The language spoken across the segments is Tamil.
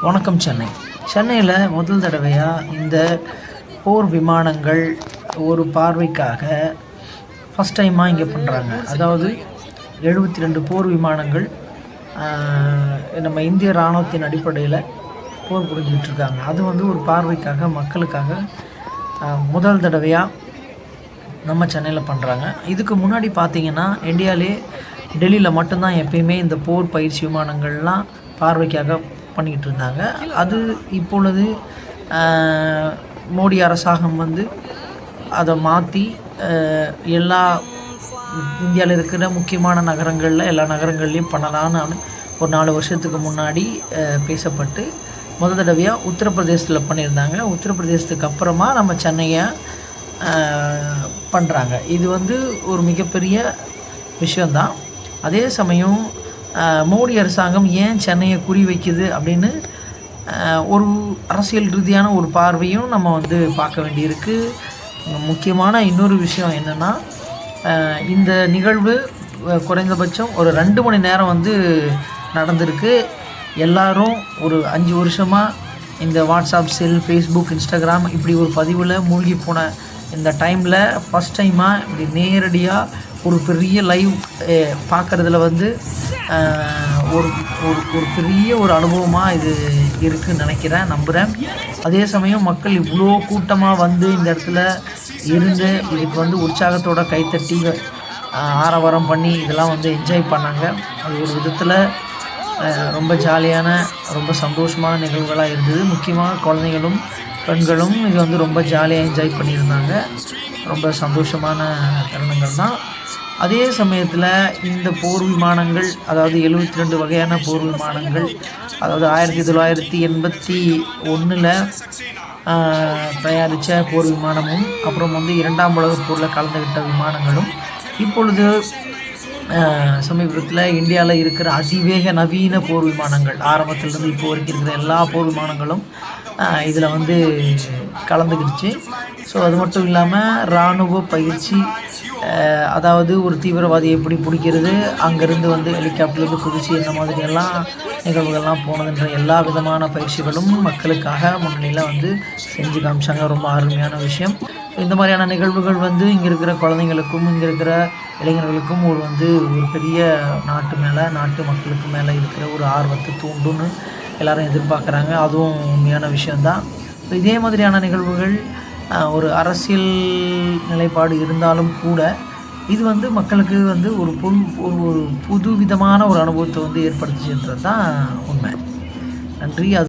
வணக்கம் சென்னை. சென்னையில் முதல் தடவையாக இந்த போர் விமானங்கள் ஒரு பார்வைக்காக ஃபஸ்ட் டைமாக இங்கே பண்ணுறாங்க அதாவது எழுபத்தி ரெண்டு போர் விமானங்கள் நம்ம இந்திய இராணுவத்தின் அடிப்படையில் போர் புரிஞ்சுக்கிட்டு அது வந்து ஒரு பார்வைக்காக மக்களுக்காக முதல் தடவையாக நம்ம சென்னையில் பண்ணுறாங்க இதுக்கு முன்னாடி பார்த்தீங்கன்னா இந்தியாவிலே டெல்லியில் மட்டும்தான் எப்பயுமே இந்த போர் பயிற்சி விமானங்கள்லாம் பார்வைக்காக பண்ணிக்கிட்டு இருந்தாங்க. அது இப்பொழுது மோடி அரசாங்கம் வந்து அதை மாற்றி எல்லா இந்தியாவில் இருக்கிற முக்கியமான நகரங்களில் எல்லா நகரங்கள்லையும் பண்ணலான்னு ஒரு நாலு வருஷத்துக்கு முன்னாடி பேசப்பட்டு முத தடவையாக உத்தரப்பிரதேசத்தில் பண்ணியிருந்தாங்க. உத்தரப்பிரதேசத்துக்கு அப்புறமா நம்ம சென்னையை பண்ணுறாங்க இது வந்து ஒரு மிகப்பெரிய விஷயந்தான் அதே சமயம் மோடி அரசாங்கம் ஏன் சென்னையை குறி வைக்குது அப்படின்னு ஒரு அரசியல் ரீதியான ஒரு பார்வையும் நம்ம வந்து பார்க்க வேண்டியிருக்கு. முக்கியமான இன்னொரு விஷயம் என்னென்னா இந்த நிகழ்வு குறைந்தபட்சம் ஒரு ரெண்டு மணி நேரம் வந்து நடந்திருக்கு. எல்லாரும் ஒரு அஞ்சு வருஷமாக இந்த வாட்ஸ்அப் செல் ஃபேஸ்புக் இன்ஸ்டாகிராம் இப்படி ஒரு பதிவில் மூழ்கி போன இந்த டைமில் ஃபஸ்ட் டைமாக இப்படி நேரடியாக ஒரு பெரிய லைவ் பார்க்குறதுல வந்து ஒரு ஒரு ஒரு பெரிய ஒரு அனுபவமாக இது இருக்குன்னு நினைக்கிறேன் நம்புகிறேன் அதே சமயம் மக்கள் இவ்வளோ கூட்டமாக வந்து இந்த இடத்துல இருந்து இதுக்கு வந்து உற்சாகத்தோட கைத்தட்டி ஆரவாரம் பண்ணி இதெல்லாம் வந்து என்ஜாய் பண்ணாங்க. அது ஒரு விதத்தில் ரொம்ப ஜாலியான ரொம்ப சந்தோஷமான நிகழ்வுகளாக இருந்தது. முக்கியமாக குழந்தைகளும் பெண்களும் இது வந்து ரொம்ப ஜாலியாக என்ஜாய் பண்ணியிருந்தாங்க. ரொம்ப சந்தோஷமான தருணங்கள் தான் அதே சமயத்தில் இந்த போர் விமானங்கள் அதாவது எழுபத்தி ரெண்டு வகையான போர் விமானங்கள் அதாவது ஆயிரத்தி தொள்ளாயிரத்தி எண்பத்தி ஒன்றில் தயாரித்த போர் விமானமும் அப்புறம் வந்து இரண்டாம் உலக போரில் கலந்துக்கிட்ட விமானங்களும் இப்பொழுது சமீபத்தில் இந்தியாவில் இருக்கிற அதிவேக நவீன போர் விமானங்கள் ஆரம்பத்திலிருந்து இப்போ வரைக்கும் இருக்கிற எல்லா போர் விமானங்களும் இதில் வந்து கலந்துக்கிடுச்சு ஸோ அது மட்டும் இல்லாமல் இராணுவ பயிற்சி அதாவது ஒரு தீவிரவாதியை எப்படி பிடிக்கிறது? அங்கேருந்து வந்து ஹெலிகாப்டர்லேருந்து குதிச்சு இந்த மாதிரியெல்லாம் நிகழ்வுகள்லாம் போனதுன்ற எல்லா விதமான பயிற்சிகளும் மக்களுக்காக முன்னணியில் வந்து செஞ்சு காமிச்சாங்க. ரொம்ப அருமையான விஷயம். இந்த மாதிரியான நிகழ்வுகள் வந்து இங்கே இருக்கிற குழந்தைங்களுக்கும் இங்கே இருக்கிற இளைஞர்களுக்கும் ஒரு வந்து ஒரு பெரிய நாட்டு மேலே நாட்டு மக்களுக்கு மேலே இருக்கிற ஒரு ஆர்வத்தை தூண்டுன்னு எல்லாரும் எதிர்பார்க்குறாங்க. அதுவும் உண்மையான விஷயந்தான் இதே மாதிரியான நிகழ்வுகள் ஒரு அரசியல் நிலைப்பாடு இருந்தாலும் கூட இது வந்து மக்களுக்கு வந்து ஒரு புது ஒரு ஒரு புது விதமான ஒரு அனுபவத்தை வந்து ஏற்படுத்துச்சுன்றது தான் உண்மை. நன்றி. அது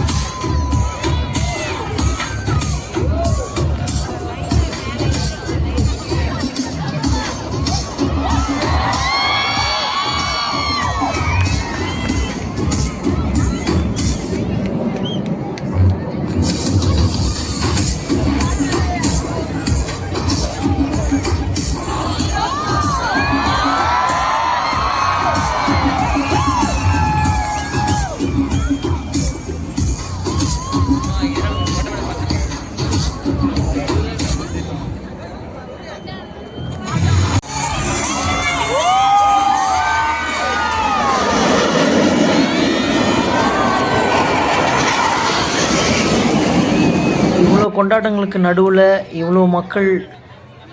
இவ்வளோ கொண்டாட்டங்களுக்கு நடுவில் இவ்வளோ மக்கள்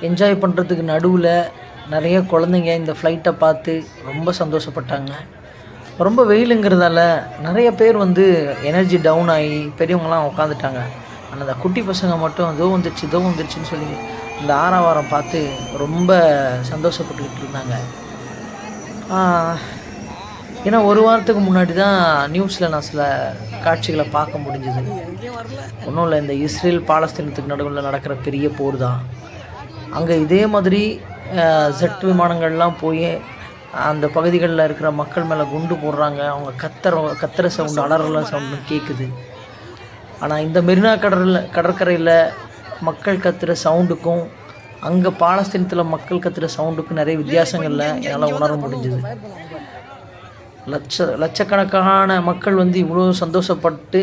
என்ஜாய் பண்ணுறதுக்கு நடுவில் நிறைய குழந்தைங்க இந்த ஃப்ளைட்டை பார்த்து ரொம்ப சந்தோஷப்பட்டாங்க. ரொம்ப வெயிலுங்கிறதால நிறைய பேர் வந்து எனர்ஜி டவுன் ஆகி பெரியவங்களாம் உட்காந்துட்டாங்க ஆனால் அந்த குட்டி பசங்க மட்டும் இதோ வந்துருச்சு இதோ வந்துருச்சுன்னு சொல்லி இந்த ஆறாவாரம் பார்த்து ரொம்ப சந்தோஷப்பட்டுக்கிட்டு இருந்தாங்க. ஏன்னா ஒரு வாரத்துக்கு முன்னாடி தான் நியூஸில் நான் சில காட்சிகளை பார்க்க முடிஞ்சது. ஒன்றும் இல்லை இந்த இஸ்ரேல் பாலஸ்தீனத்துக்கு நடுவில் நடக்கிற பெரிய போர் தான் அங்கே இதே மாதிரி ஜெட் விமானங்கள்லாம் போய் அந்த பகுதிகளில் இருக்கிற மக்கள் மேலே குண்டு போடுறாங்க. அவங்க கத்துற கத்துற சவுண்டு அலறல சவுண்டு கேட்குது ஆனால் இந்த மெரினா கடலில் கடற்கரையில் மக்கள் கத்துற சவுண்டுக்கும் அங்கே பாலஸ்தீனத்தில் மக்கள் கத்துற சவுண்டுக்கும் நிறைய வித்தியாசங்கள்ல என்னால் உணர முடிஞ்சுது. லட்ச லட்சக்கணக்கான மக்கள் வந்து இவ்வளோ சந்தோஷப்பட்டு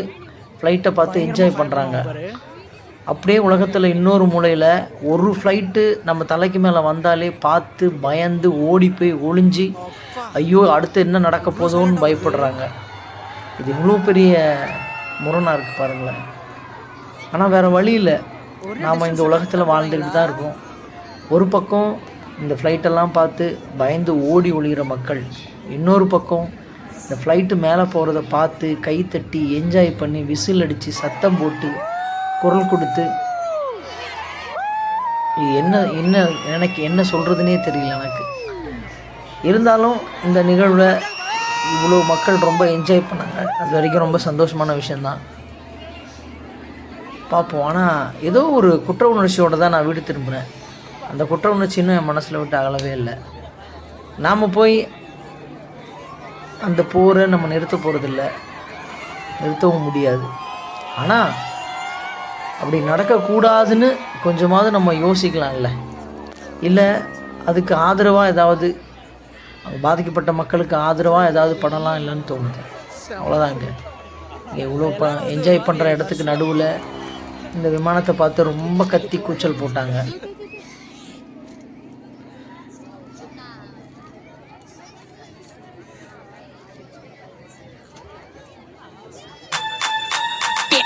ஃப்ளைட்டை பார்த்து என்ஜாய் பண்ணுறாங்க அப்படியே உலகத்தில் இன்னொரு மூலையில் ஒரு ஃப்ளைட்டு நம்ம தலைக்கு மேலே வந்தாலே பார்த்து பயந்து ஓடி போய் ஒளிஞ்சு ஐயோ அடுத்து என்ன நடக்க போதோன்னு பயப்படுறாங்க. இது இவ்வளோ பெரிய முரணாக இருக்குது பாருங்களேன். ஆனால் வேறு வழி இல்லை. நாம் இந்த உலகத்தில் வாழ்ந்துக்கிட்டு தான் இருக்கோம். ஒரு பக்கம் இந்த ஃப்ளைட்டெல்லாம் பார்த்து பயந்து ஓடி ஒளிகிற மக்கள் இன்னொரு பக்கம் இந்த ஃப்ளைட்டு மேலே போகிறத பார்த்து கை தட்டி என்ஜாய் பண்ணி விசில் அடித்து சத்தம் போட்டு குரல் கொடுத்து என்ன என்ன எனக்கு என்ன சொல்கிறதுனே தெரியல எனக்கு. இருந்தாலும் இந்த நிகழ்வில் இவ்வளோ மக்கள் ரொம்ப என்ஜாய் பண்ணாங்க. அது வரைக்கும் ரொம்ப சந்தோஷமான விஷயந்தான் பார்ப்போம். ஆனால் ஏதோ ஒரு குற்ற உணர்ச்சியோடு தான் நான் வீடு திரும்புகிறேன் அந்த குற்ற உணர்ச்சி இன்னும் என் மனசில் விட்டு அகலவே இல்லை. நாம் போய் அந்த போரை நம்ம நிறுத்த போகிறதில்ல நிறுத்தவும் முடியாது. ஆனால் அப்படி நடக்கக்கூடாதுன்னு கொஞ்சமாவது நம்ம யோசிக்கலாம்ல. இல்லை அதுக்கு ஆதரவாக ஏதாவது பாதிக்கப்பட்ட மக்களுக்கு ஆதரவாக ஏதாவது பண்ணலாம் இல்லைன்னு தோணுது. அவ்வளோதாங்க இங்கே எவ்வளோ ப என்ஜாய் பண்ணுற இடத்துக்கு நடுவில் இந்த விமானத்தை பார்த்து ரொம்ப கத்தி கூச்சல் போட்டாங்க.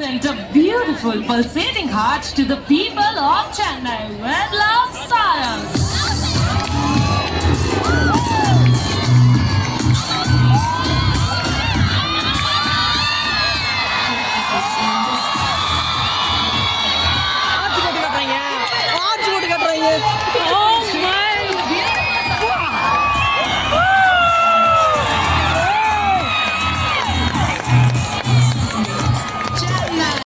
Sent a beautiful pulsating heart to the people of Chennai with love science.